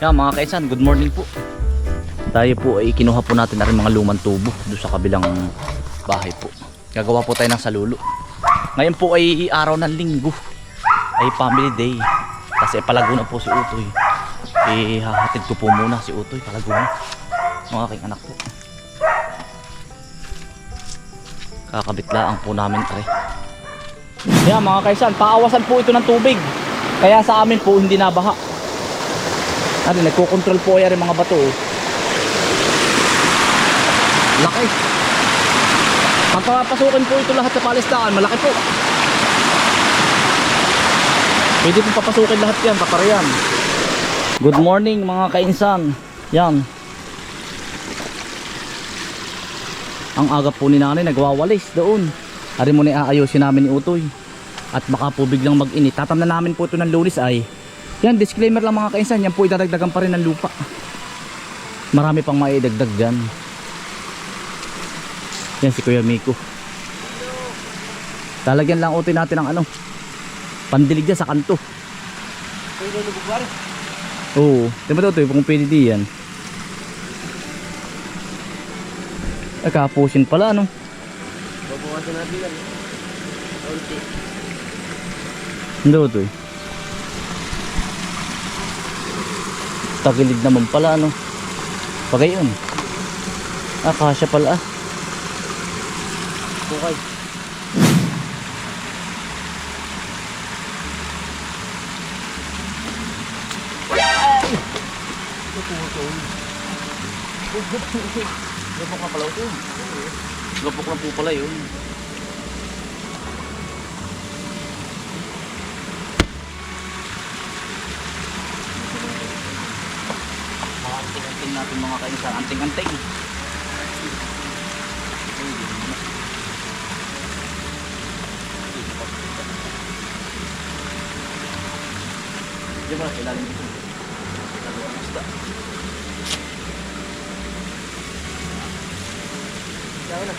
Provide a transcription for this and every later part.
Yan mga kaisan, good morning po. Tayo po ay kinuha po natin na rin mga lumang tubo doon sa kabilang bahay po. Gagawa po tayo ng salulo. Ngayon po ay araw ng linggo. Ay family day. Kasi palaguna po si Utoy. Eh hahatid ko po muna si Utoy palaguna. Mga aking anak po. Kakabit lang po namin are. Yan mga kaisan, paawasan po ito ng tubig. Kaya sa amin po hindi nabaha. Ano, nagko-control po ay mga bato. Laki. Pagpapasukin po ito lahat sa palistaan, malaki po. Pwede po papasukin lahat yan, paparayan. Good morning mga kainsan. Yan. Ang aga po ni nanay nagwawalis doon. Hari mo na aayusin namin ni Utoy. At baka po biglang mag-init. Tatamnan namin po ito ng lunis ay. Yan, disclaimer lang mga kainsan. Yan po idadagdagan pa rin ng lupa. Marami pang maidagdag dyan. Yan si Kuya Miko. Talagyan lang utoy natin ng ano. Pandilig dyan sa kanto. Oo. Di ba ito kung pwede di yan? Nakapusin pala ano. Babawasan natin yan. Kaunti. Hindi ito eh. Tagilid naman pala ano. Pagay yun. Ah, kasya pala ah. Bukay. Gapok na pala ito. Gapok lang po pala yun. Kainsan. Anting-anting. Diyan kailangan dito. Nagawa ng isda. Kaya na.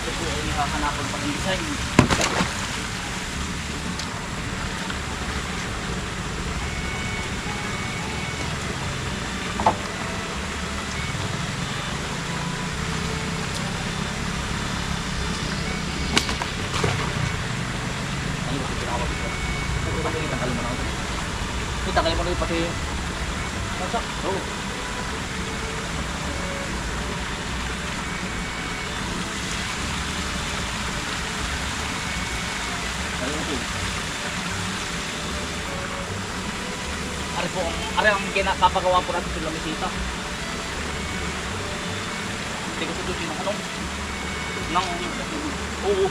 Ito po ay nakakanapan pa ng design. Ano ba ito pinakawag ito? Ito ba yung tanggal mo na ito? Yung pati Masak? Oo. Ano ito? Ari po, ari ang kinakapagawa po natin sa Lamisita. Hindi ko tutusin ng ano? Nang, oo.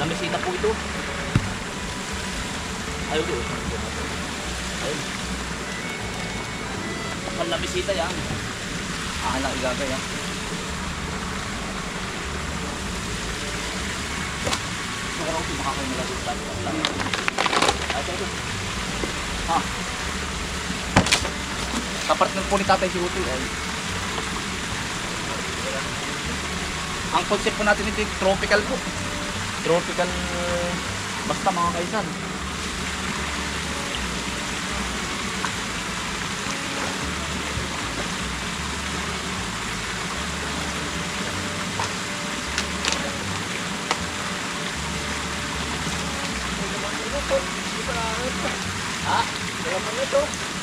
Lamisita po ito. Ayaw doon. Ayun. Ang lamisita yan. Ah, lang igagay yan. Magkakaroon ko makakain nila doon tayo. Ay, ito, ito. Ha? Kapartner po ni tatay si Utoy ay. Ang concept po natin ito tropical po. Tropical basta mga kaisan.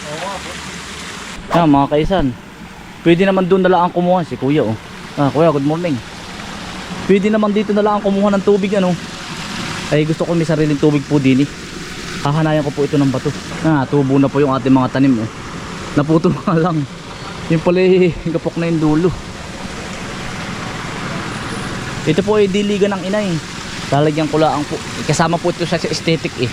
Oo nga. Yan mga kaisan. Pwede naman doon na lang kumuha si kuya oh. Ah, kuya, good morning. Pwede naman dito na lang kumuha ng tubig ano. Ay gusto ko may sariling tubig po din eh. Hahanayan ko po ito ng bato. Ah, tubo na po yung ating mga tanim oh. Naputo nga lang. Yung pala eh, kapok na yung dulo. Ito po ay diligan ng inay. Lalagyan ko lang po. Kasama po ito sa aesthetic eh.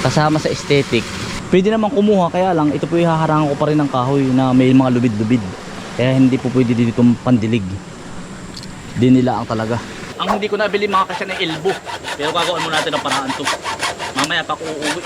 Kasama sa aesthetic. Pwede naman kumuha kaya lang ito po ihaharangan ko pa rin ng kahoy na may mga lubid-lubid. Kaya hindi po pwede dito pandilig. Dinilaan talaga. Ang hindi ko nabili mga kasya ng elbow. Pero gagawin mo natin ang paraan to. Mamaya pa ko uuwi.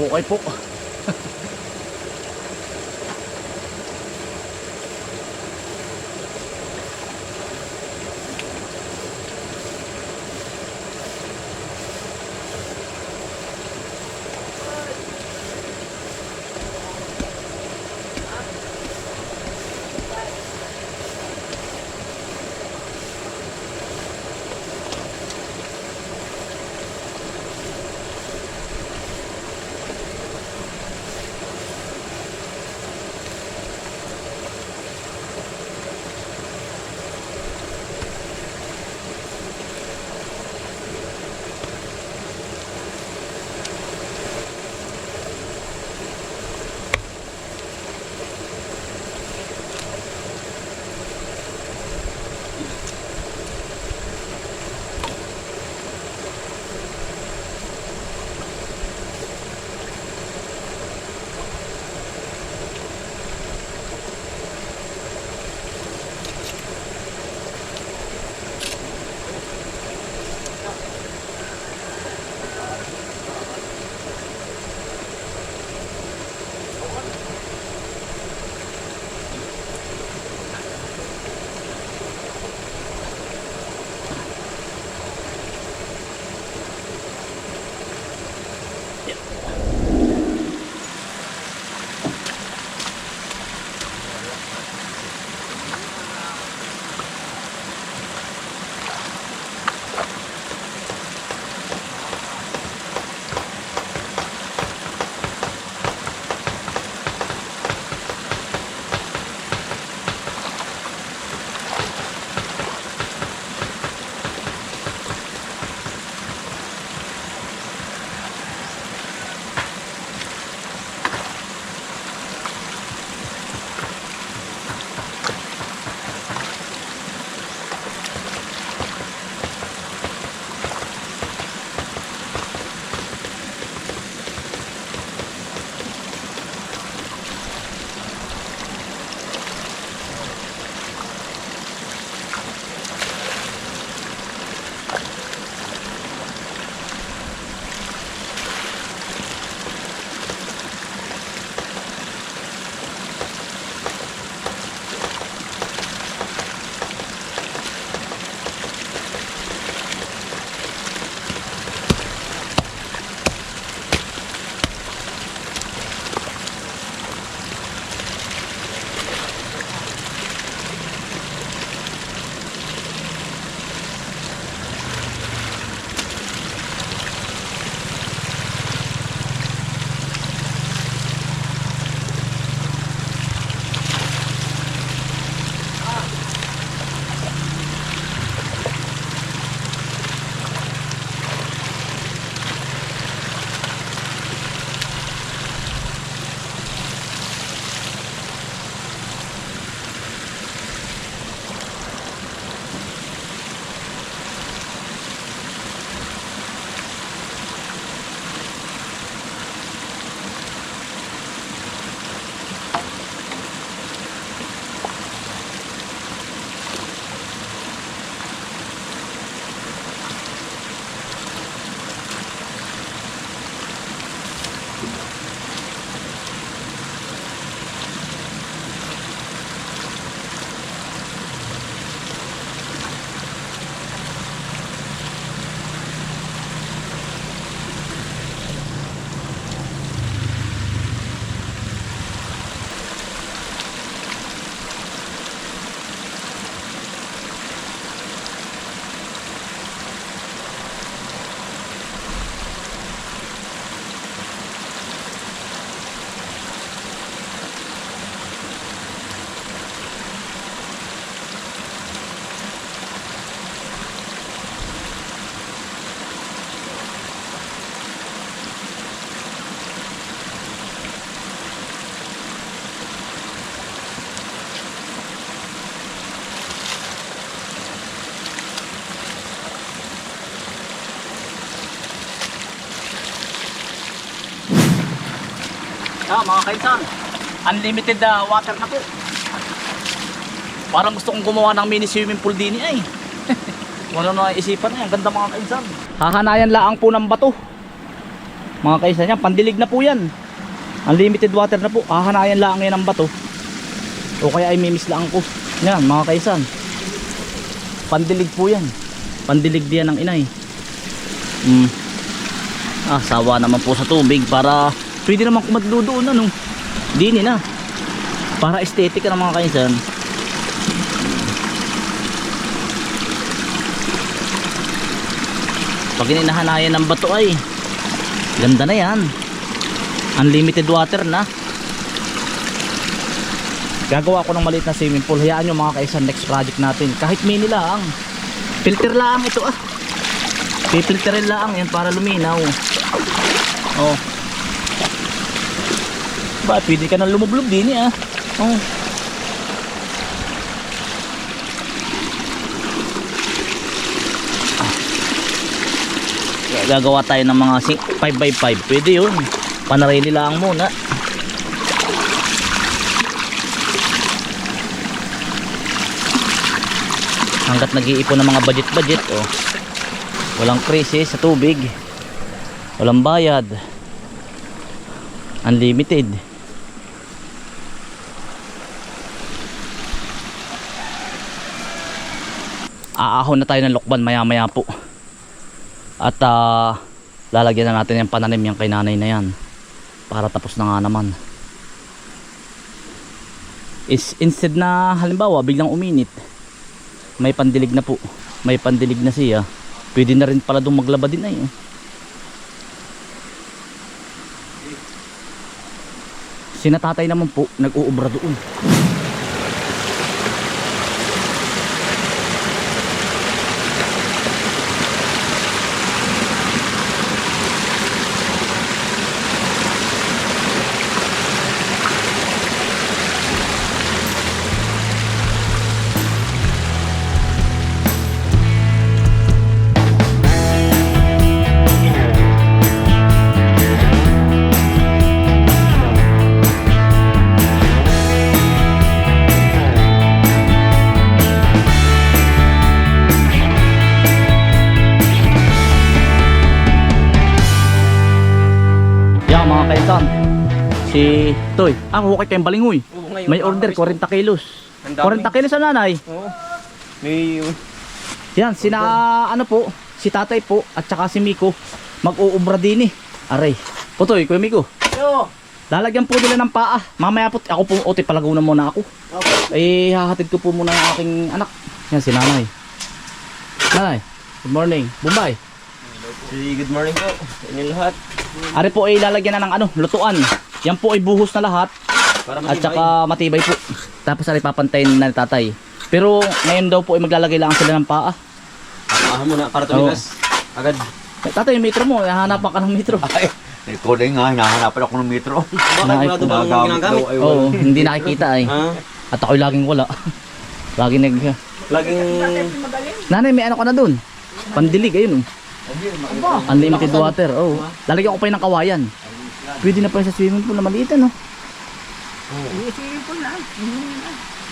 Naghuhukay po. Mga kaisan, unlimited ah, water na po. Parang gusto kong gumawa ng mini swimming pool din eh. Ano na isipan eh, ang ganda mga kaisan. Hahanayan laang po ng bato. Mga kaisan yan, pandilig na po yan. Unlimited water na po. Hahanayan lang yan ng bato. O kaya ay mimis lang ko. Yan, mga kaisan. Pandilig po yan. Pandilig diyan ng inay. Hmm. Ah, sawa naman po sa tubig para pwede naman kumadlo doon ano. Dini na. Para aesthetic na mga kaisan. Pag inahanayan ng bato ay ganda na yan. Unlimited water na. Gagawa ko ng maliit na swimming pool. Hayaan nyo mga kaisan next project natin. Kahit mini lang. Filter lang ito ah. Pipilterin lang yan para luminaw. Oh. Ba, pwede ka nang lumublob din eh ah. Oh. Gagawa tayo ng mga 5x5. Pwede yun. Panarili lang muna. hanggat nag-iipon ng mga budget-budget oh. walang krisis sa tubig walang bayad unlimited aahon na tayo ng lokban maya maya po. At ah, lalagyan na natin yung pananim yung kay nanay na yan para tapos na nga naman. Is instead na halimbawa biglang uminit may pandilig na po. May pandilig na siya. Pwede na rin pala doon maglaba din ay oh. sinatatay naman po nag-uubra doon Ah hukay kayong balingoy Oo, ngayon, may order 40 kilos Ang dami. 40 kilos sa nanay Oo. May... Yan, sina ano po, si tatay po at saka si Miko mag-uubra din eh. Aray. Putoy, Kuya Miko. Yo! Lalagyan po nila ng paa. Mamaya po, ako po, ote, palagunan muna ako. Okay. Eh, hahatid ko po muna ang aking anak. Yan, si nanay. Nanay, good morning. Bombay. Good morning po sa inyong lahat. Ari po ay lalagyan na ng ano, lutuan. Yan po ay buhos na lahat. At saka matibay po. Tapos ari papantayin na ni tatay. Pero ngayon daw po ay maglalagay lang sila ng paa. Ah, muna para tumigas. Agad. Eh, Tatay, yung metro mo, hahanapan ka ng metro. Ay, ikaw din nga, hinahanapan ako ng metro. Bakit wala daw bang Ginagamit ay Oo, hindi nakikita ay. Ha? At ako'y laging wala. Laging nag... Laging... Nanay, may ano ka na dun? Pandilig, ayun oh. Unlimited water, oh. Lalagyan ko pa yun ng kawayan. Pwede na pa sa swimming pool na maliit, ano?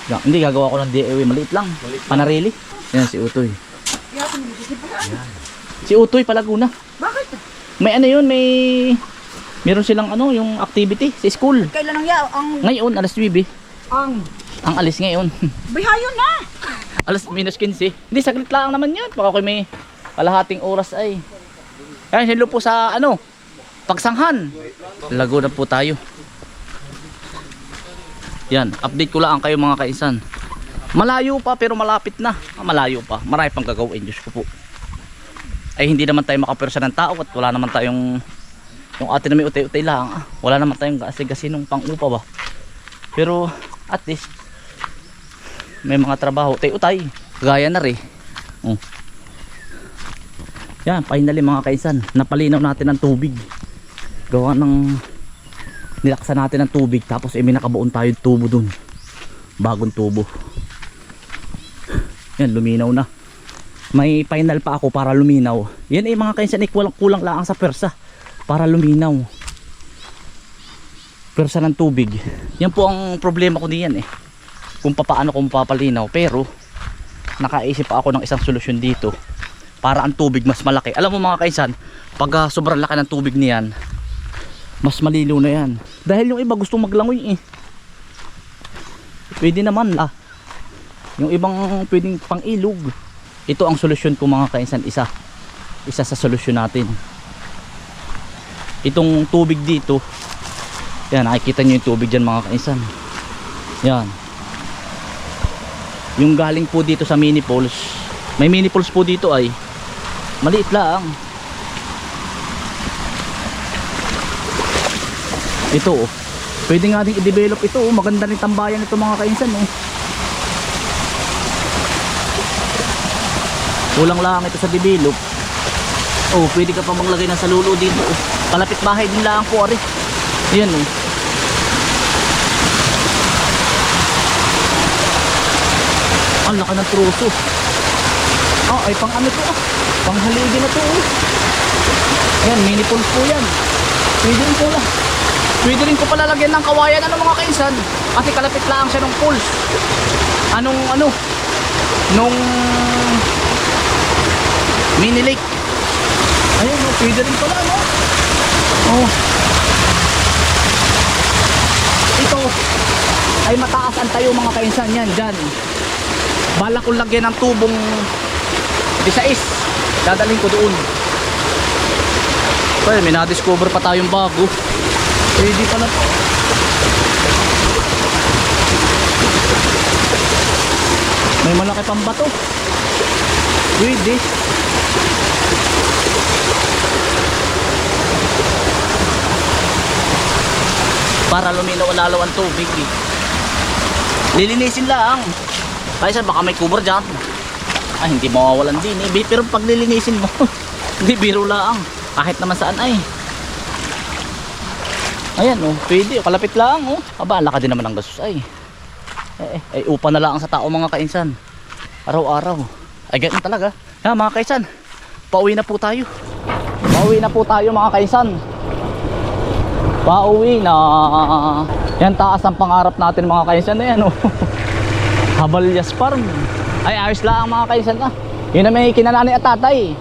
Yeah, hindi, gagawa ko ng DIY, maliit lang. Panarili. Yan, si Utoy. Si Utoy, Palaguna. Bakit? May ano yun, may... Meron silang ano, yung activity sa school. Kailan ang yaw? Ang... Ngayon, alas 9. Ang... Ang alis ngayon. Bihayon na! alas minus 15. Hindi, saglit lang naman yun. Baka ako may kalahating oras ay. Yan, hello po sa ano, pagsanghan. Lago na po tayo. Yan, update ko lang kayo mga kaisan. Malayo pa pero malapit na. Ah, malayo pa. Marami pang gagawin, Diyos ko po. Ay hindi naman tayo makapwersa ng tao at wala naman tayong yung atin na utay-utay lang. Ah, wala naman tayong kasi-gasinong pang-upa ba. Pero at least may mga trabaho. Utay-utay. Gaya na rin. Oh. Yan, finally mga kaisan. Napalinaw natin ang tubig. Gawa ng nilaksan natin ang tubig tapos eh, may nakabuon tayo tubo dun. Bagong tubo. Yan luminaw na. May final pa ako para luminaw. Yan eh mga kaisan eh, kulang, kulang lang sa persa para luminaw. Persa ng tubig. Yan po ang problema ko diyan eh. Kung papaano ko mapapalinaw. Pero nakaisip pa ako ng isang solusyon dito para ang tubig mas malaki. Alam mo mga kaisan pag ah, sobrang laki ng tubig niyan Mas malilo na yan. Dahil yung iba gusto maglangoy eh. Pwede naman lah. Yung ibang pwedeng pang ilog. Ito ang solusyon ko mga kainsan. Isa. Isa sa solusyon natin. Itong tubig dito. Yan, nakikita nyo yung tubig dyan mga kainsan. Yan. Yung galing po dito sa mini falls. May mini falls po dito ay maliit lang. Ito oh. Pwede nga din i-develop ito oh. Maganda rin tambayan ito mga kainsan oh. Kulang lang ito sa develop. Oh, pwede ka pa maglagay ng salulo dito oh. Kalapit bahay din lang po ari. Ayan oh. Ang laki ng truso. Ah, ay pang ano to ah. Pang haligi na to oh. Ayan, mini pools po yan. Pwede po lang. Pwede rin ko pala lagyan ng kawayan ano mga kainsan. Kasi kalapit lang siya ng pools. Anong ano? Nung mini lake. Ayun, oh, pwede rin pala no. Oh. Ito ay mataas ang tayo mga kainsan yan dyan. Bala kong lagyan ng tubong Bisais. Dadalhin ko doon. Well, may na-discover pa tayong bago. Pwede pala to. May malaki pang bato. Pwede. Para luminaw-lalaw ang tubig eh. Lilinisin lang. Kaya baka may cover dyan. Ay, hindi mawawalan din eh. Pero pag lilinisin mo, hindi biro lang. Kahit naman saan ay. Ayan oh, pwede. oh, Kalapit lang oh. Aba, laka din naman ang gasos ay. Eh, eh, ay upa na lang sa tao mga kainsan. Araw-araw. Ay, ganun talaga. Ha, mga kainsan. Pauwi na po tayo. Pauwi na po tayo mga kainsan. Pauwi na. Yan taas ang pangarap natin mga kainsan na yan oh. Habalyas Farm. Ay, ayos lang mga kainsan na. Yun na may kinanani at tatay.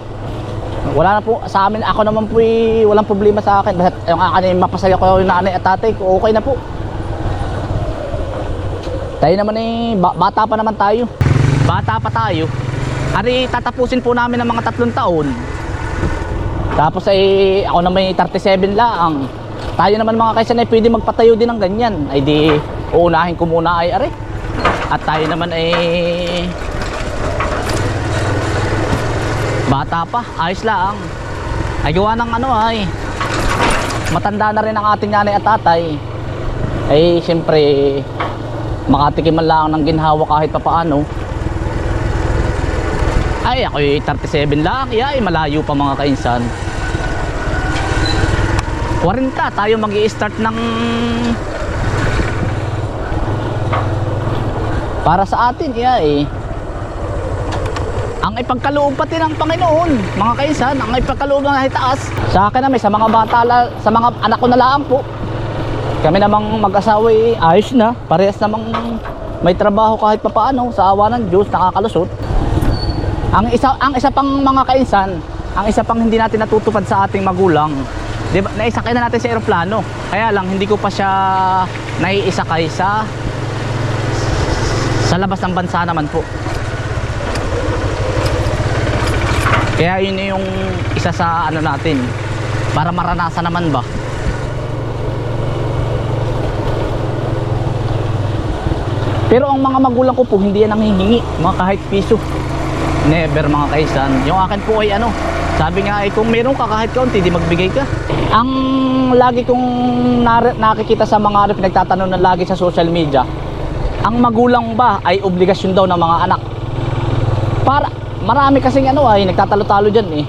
Wala na po sa amin. Ako naman po eh, walang problema sa akin. Basta yung akin mapasaya ko yung nanay at tatay ko. Okay na po. Tayo naman eh, ba- bata pa naman tayo. Bata pa tayo. Ari, tatapusin po namin ng mga tatlong taon. Tapos ay ako na may 37 lang. Tayo naman mga kaisan ay pwede magpatayo din ng ganyan. Ay di uunahin ko muna ay ari. At tayo naman ay bata pa, ayos lang. Ay ng ano ay matanda na rin ang ating nanay at tatay. Ay siyempre makatikim man lang ng ginhawa kahit pa paano. Ay ako 37 lang, ay malayo pa mga kainsan. 40 tayo mag start ng para sa atin iya eh ang ipagkaloob pati ng Panginoon. Mga kaisan ang ipagkaloob ng taas sa akin na may sa mga bata sa mga anak ko na lang po. Kami namang mag-asawa eh, ayos na. Parehas namang may trabaho kahit papaano sa awa ng Diyos nakakalusot. Ang isa ang isa pang mga kainsan ang isa pang hindi natin natutupad sa ating magulang. Di ba naisakay na natin sa eroplano. Kaya lang hindi ko pa siya naiisakay sa sa labas ng bansa naman po kaya yun yung isa sa ano natin para maranasan naman ba? Pero ang mga magulang ko po hindi yan nanghihingi mga kahit piso. Never mga kaisan. Yung akin po ay ano sabi nga ay kung meron ka kahit kaunti di magbigay ka. Ang lagi kong nakikita sa mga rep nagtatanong na lagi sa social media ang magulang ba ay obligasyon daw ng mga anak? Para marami kasing ano ay nagtatalo-talo dyan eh.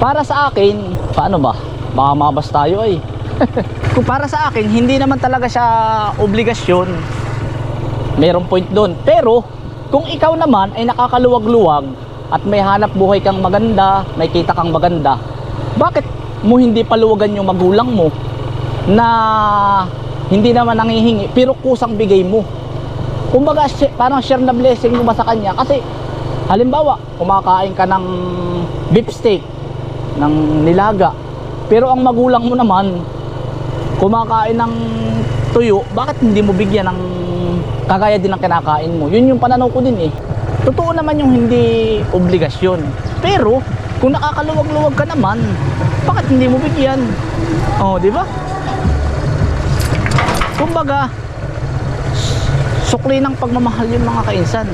Para sa akin paano ba? Baka mabas tayo ay. Kung para sa akin hindi naman talaga siya obligasyon. Merong point doon. Pero kung ikaw naman ay nakakaluwag-luwag at may hanap buhay kang maganda may kita kang maganda bakit mo hindi paluwagan yung magulang mo na hindi naman nangihingi pero kusang bigay mo? Kumbaga parang share na blessing mo ba sa kanya? Kasi halimbawa kumakain ka ng beef steak ng nilaga Pero ang magulang mo naman, kumakain ng tuyo, bakit hindi mo bigyan ng kagaya din ng kinakain mo? Yun yung pananaw ko din eh. Totoo naman yung hindi obligasyon. Pero, kung nakakaluwag-luwag ka naman, bakit hindi mo bigyan? Oh, di ba? Kumbaga, sukli ng pagmamahal yung mga kainsan.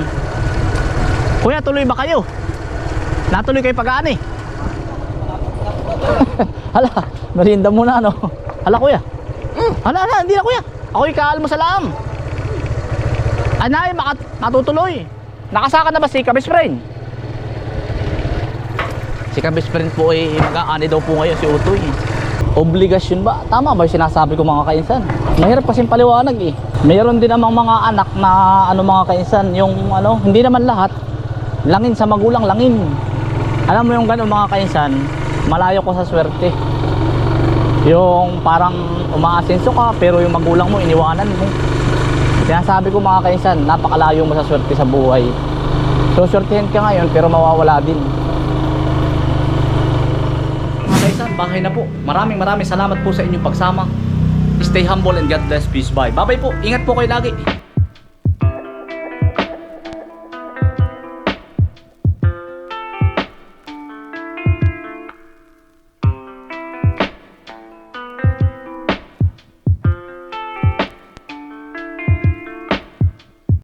Kuya, tuloy ba kayo? Natuloy kayo pag-aani? Hala, merinda muna ano. Hala kuya. Hala, hala, hindi na kuya. Ako ikaal mo sa laang. Anay, makat matutuloy. Nakasaka na ba si Kabis Friend? Si Kabis Friend po ay mag-aani daw po ngayon si Utoy. Obligasyon ba? Tama ba yung sinasabi ko mga kainsan? Mahirap kasing paliwanag eh. Mayroon din namang mga anak na ano mga kainsan, yung ano, hindi naman lahat. Langin sa magulang, langin. Alam mo yung ganun mga kainsan, malayo ko sa swerte. Yung parang umaasenso ka pero yung magulang mo iniwanan mo. Sinasabi ko mga kainsan, napakalayo mo sa swerte sa buhay. So swertihin ka ngayon pero mawawala din. Mga kaisan, bahay na po. Maraming maraming salamat po sa inyong pagsama. Stay humble and God bless. Peace. Bye. Bye-bye po. Ingat po kayo lagi.